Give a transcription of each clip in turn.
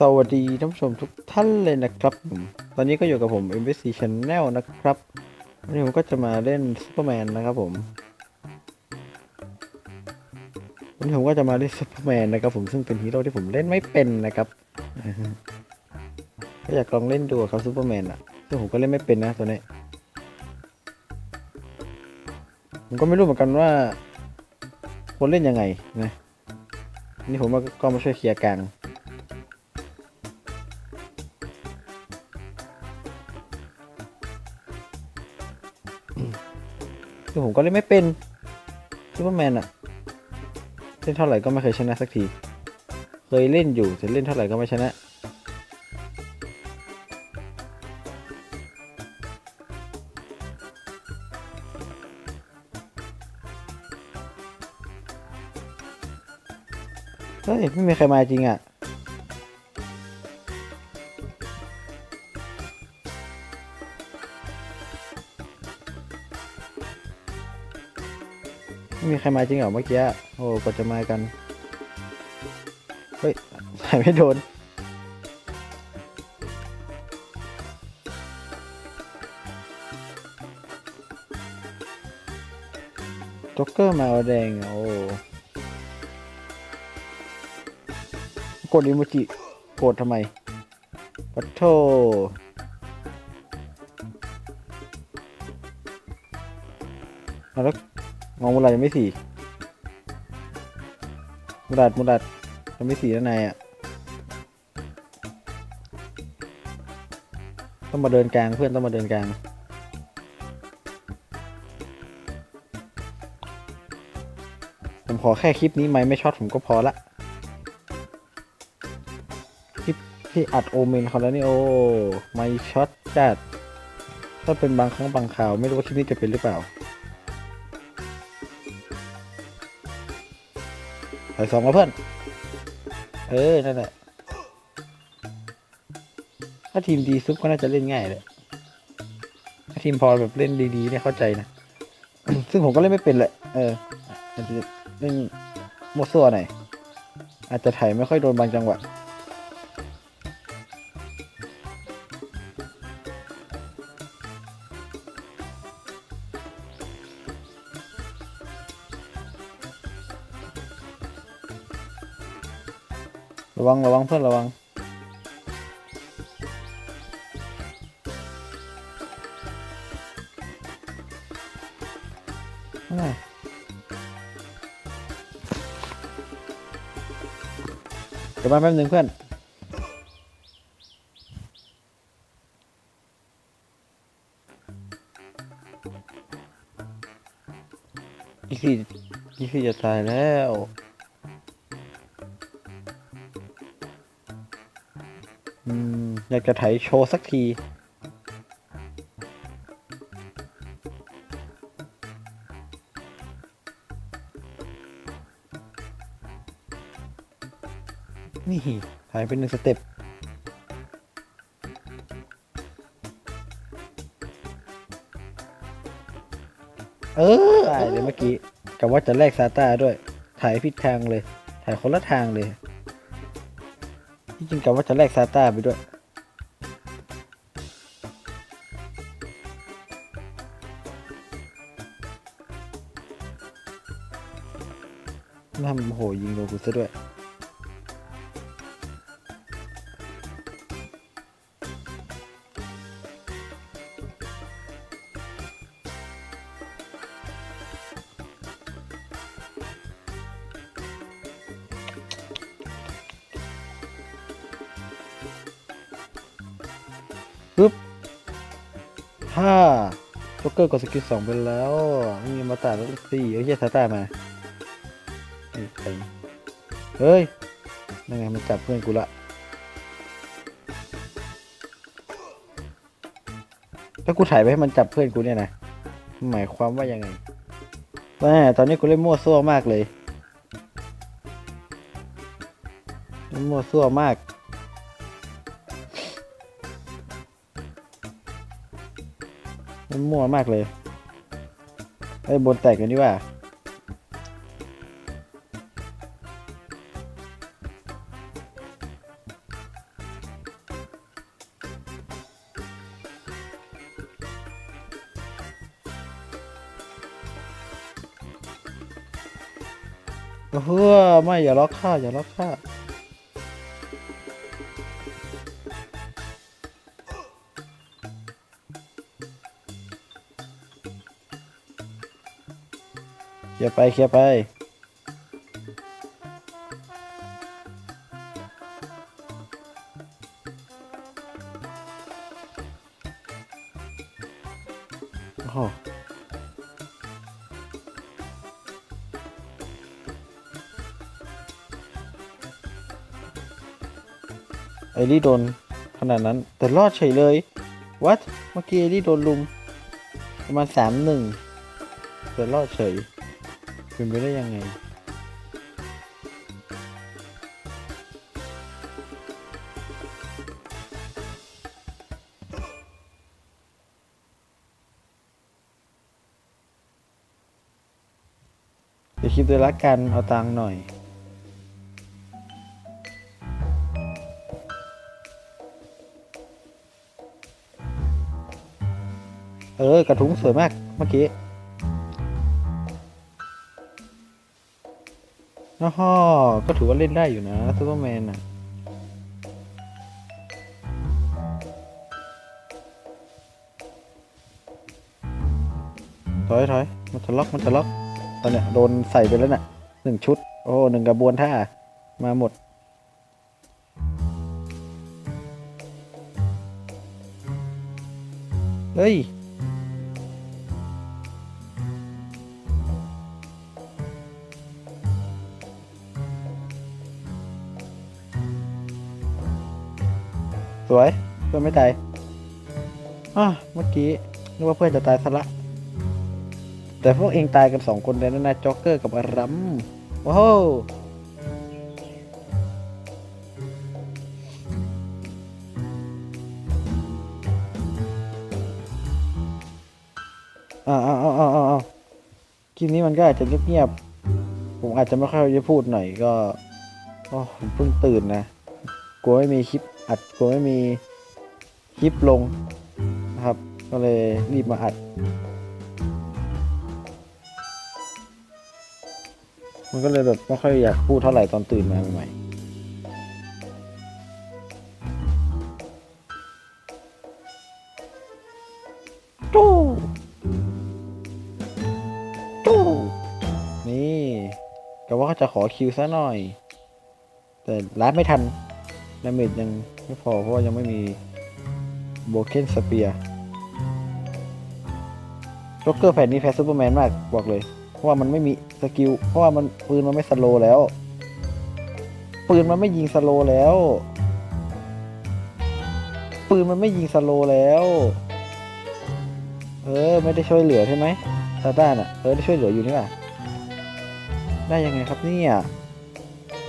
สวัสดีท่านผู้ชมทุกท่านเลยนะครับผมตอนนี้ก็อยู่กับผม MVC Channel นะครับวันนี้ผมก็จะมาเล่นซูเปอร์แมนนะครับผมวันนี้ผมก็จะมาเล่นซูเปอร์แมนนะครับผมซึ่งเป็นฮีโร่ที่ผมเล่นไม่เป็นนะครับ ก็อยากลองเล่นดูครับซูเปอร์แมนอะซึ่งผมก็เล่นไม่เป็นนะตัวนี้ผมก็ไม่รู้เหมือนกันว่าควรเล่นยังไงนะนี่ผมก็มาช่วยเคลียร์กลาง คือผมก็เล่นไม่เป็นซูเปอร์แมนอะเล่นเท่าไหร่ก็ไม่เคยชนะสักที เคยเล่นอยู่แต่เล่นเท่าไหร่ก็ไม่ชนะเฮ้ยไม่มีใครมาจริงอะ ไม่มีใครมาจริงเหรอเมื่อกี้ โอ้กว่าจะมากัน เฮ้ยใส่ไม่โดน จ็อกเกอร์มาเอาแดงอะโอ้ กดอิโมจิกดทำไมปัทโทเอาแล้ว งองมุลายังไม่สี่มุลัดมุลัดยังไม่สี่แล้วนายอะ ต้องมาเดินกลางเพื่อนต้องมาเดินกลางผมขอแค่คลิปนี้ไหมไม่ช็อตผมก็พอละ คลิปที่อัดโอเมนเขาแล้วนี่โอ้ไม่ช็อตจัดถ้าเป็นบางครั้งบางข่าว ไม่รู้ว่าคลิปนี้จะเป็นหรือเปล่า ไปสองมาเพื่อน เออ นั่นแหละ ถ้าทีมดีซุปก็น่าจะเล่นง่ายเลยถ้าทีมพอแบบเล่นดีๆเนี่ยเข้าใจนะ ซึ่งผมก็เล่นไม่เป็นแหละ เอออาจจะเล่นมั่วซั่วหน่อย อาจจะถ่ายไม่ค่อยโดนบางจังหวะ ระวังระวังเพื่อนระวังอ่าเดี๋ยวมาแป๊บนึงเพื่อนอีกสี่อีกสี่จะตายแล้ว อืมอยากจะไถโชว์สักที นี่หายไปหนึ่งสเต็ปเออตายเลยเมื่อกี้กับว่าจะแลกซาต้าด้วย ถ่ายผิดทางเลย ถ่ายคนละทางเลย ที่จริงกับว่าจะแลกซาต้าไปด้วย ทำโอ้โหยิงโดนกูซะด้วย ห้าจ็อกเกอร์กดสกิลสองไปแล้วไม่มีมาตาแล้วสี่เอ้ยเหี้ยซาต้ามานี่ใครเฮ้ยนั่นไงมันจับเพื่อนกูละถ้ากูถ่ายไปให้มันจับเพื่อนกูเนี่ยนะหมายความว่ายังไงแม่ตอนนี้กูเล่นมั่วซั่วมากเลยมั่วซั่วมาก มั่วมากเลยไอ้บนแตกอยู่นี่ว่าเฮ้อไม่อย่าล็อกข้าอย่าล็อกข้า ลียร์ไปเคลียร์ไป โอ้โหไอรี่โดนขนาดนั้น แต่รอดเฉยเลย วัดเมื่อกี้ไอรี่โดนลุม ประมาณสามหนึ่งแต่รอดเฉย เป็นไปได้ยังไง เดี๋ยวคลิปด้วยละกันเอาตังค์หน่อยเออกระทุ้งสวยมากเมื่อกี้ อ้อก็ถือว่าเล่นได้อยู่นะซูเปอร์แมนอะถอยถอยมันจะล็อกมันจะล็อกตอนเนี้ยโดนใส่ไปแล้วน่ะหนึ่งชุด โอ้หนึ่งกระบวนท่า มาหมด เฮ้ย สวย เพื่อนไม่ตายอะเมื่อกี้นึกว่าเพื่อนจะตายซะละแต่พวกเองตายกันสองคนเลยนะนะจ็อกเกอร์กับอารัมว้าวอ้าวอ้าวอ้าวอ้าวคลิปนี้มันก็อาจจะเงียบๆผมอาจจะไม่ค่อยจะพูดหน่อยก็โอ้ผมเพิ่งตื่นนะ กลัวไม่มีคลิป อัดกลัวไม่มีคลิปลงนะครับ ก็เลยรีบมาอัด มันก็เลยแบบไม่ค่อยอยากพูดเท่าไหร่ตอนตื่นมาใหม่ตู้ตู้นี่ก็ว่าเขาจะขอคิวซะหน่อย แต่ร้านไม่ทัน ดาเมจยังไม่พอเพราะว่ายังไม่มีโบเคนสเปียร์จ็อกเกอร์แผ่นนี้แพ้ซูเปอร์แมนมากบอกเลย เพราะว่ามันไม่มีสกิล เพราะว่ามันปืนมันไม่สโลแล้ว ปืนมันไม่ยิงสโลแล้ว ปืนมันไม่ยิงสโลแล้ว เออ ไม่ได้ช่วยเหลือใช่ไหมซาต้านอะ เออได้ช่วยเหลืออยู่นี่ว่ะได้ยังไงครับเนี่ย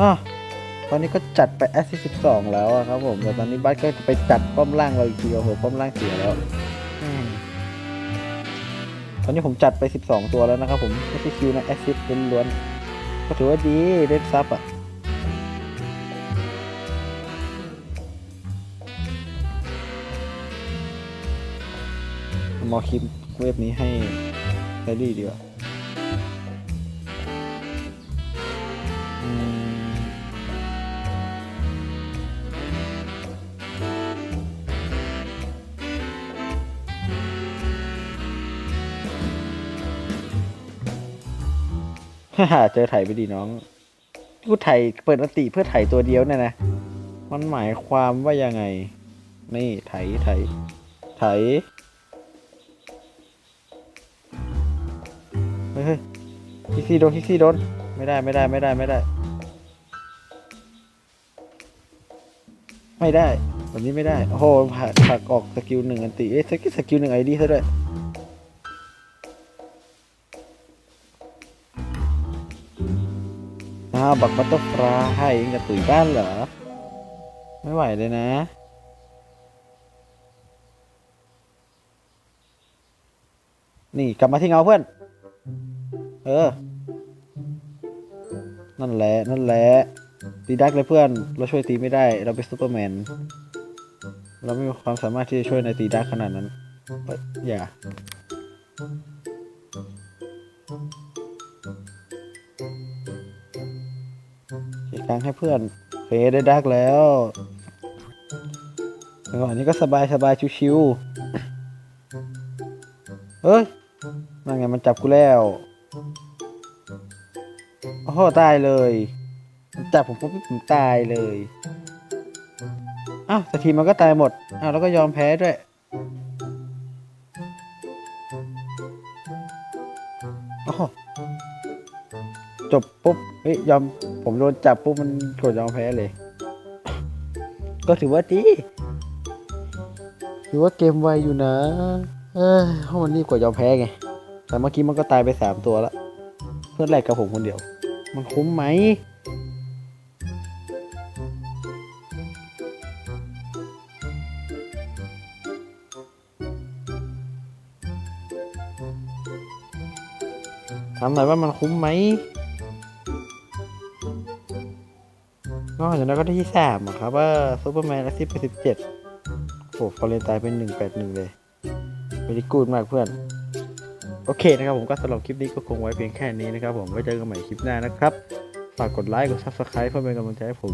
อะ ตอนนี้ก็จัดไปแอสซิสิบสองแล้วอะครับผมแต่ตอนนี้บัสก็จะไปจัดป้อมล่างเราอีกทีโอ้โหป้อมล่างเสียแล้วอืมตอนนี้ผมจัดไป 12 ตัวแล้วนะครับผมไม่ใช่คิวนะแอซิดเป็นล้วนๆก็ถือว่าดีเล่นซับอะมอคิมเว็บนี้ให้แคดดี้ดีกว่า เจอไถไปดีน้องกูดไถเปิดอันติเพื่อไถตัวเดียวเนี่ยนะ มันหมายความว่ายังไง นี่ไถไถไถเฮ้ยเฮ้ยคิกซี่โดนคิกซี่โดนไม่ได้ไม่ได้ไม่ได้ไม่ได้ ไม่ได้แบบนี้ไม่ได้ โอ้โหผักผักออกสกิลหนึ่งอันติเอ๊ะสกิลสกิลหนึ่งไอดีซะด้วย บักบัตเตอร์ฟลายให้เองจะตุ๋ยบ้านเหรอ ไม่ไหวเลยนะ นี่กลับมาที่เงาเพื่อน เออ นั่นแหละ นั่นแหละ ตีดักเลยเพื่อน เราช่วยตีไม่ได้ เราเป็นซูเปอร์แมน เราไม่มีความสามารถที่จะช่วยในตีดักขนาดนั้นเอ้ยอย่า ช้างให้เพื่อนเฟได้ดักแล้วจังหวะนี้ก็สบายสบายชิวๆเฮ้ยนั่นไงมันจับกูแล้ว โอ้โหตายเลย มันจับผมปุ๊บผมตายเลยอ้าวแต่ทีมันก็ตายหมดอ้าวแล้วก็ยอมแพ้ด้วยโอ้ จบปุ๊บเฮ้ยยอมผมโดนจับปุ๊บมันกดยอมแพ้เลย ก็ถือว่าดีถือว่าเกมไวอยู่นะ เออเพราะมันรีบกว่ายอมแพ้ไง แต่เมื่อกี้มันก็ตายไปสามตัวแล้วเพื่อนแรกกับผมคนเดียว มันคุ้มไหมถามหน่อยว่ามันคุ้มไหม นอกจากนั้นก็ได้ที่สามครับว่าซูเปอร์แมนอาซิปไปสิบเจ็ดโอ้ฟอร์เรนตายเป็นหนึ่งแปดหนึ่งเลยไม่ได้กูดมากเพื่อน โอเคนะครับผมก็สำหรับคลิปนี้ก็คงไว้เพียงแค่นี้นะครับผมไว้เจอกันใหม่คลิปหน้านะครับฝากกดไลค์กด subscribe เพื่อเป็นกำลังใจให้ผม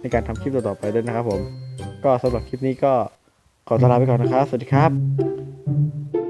ในการทำคลิปต่อๆไปด้วยนะครับผม ก็สำหรับคลิปนี้ก็ขอตลาไปก่อนนะครับ สวัสดีครับ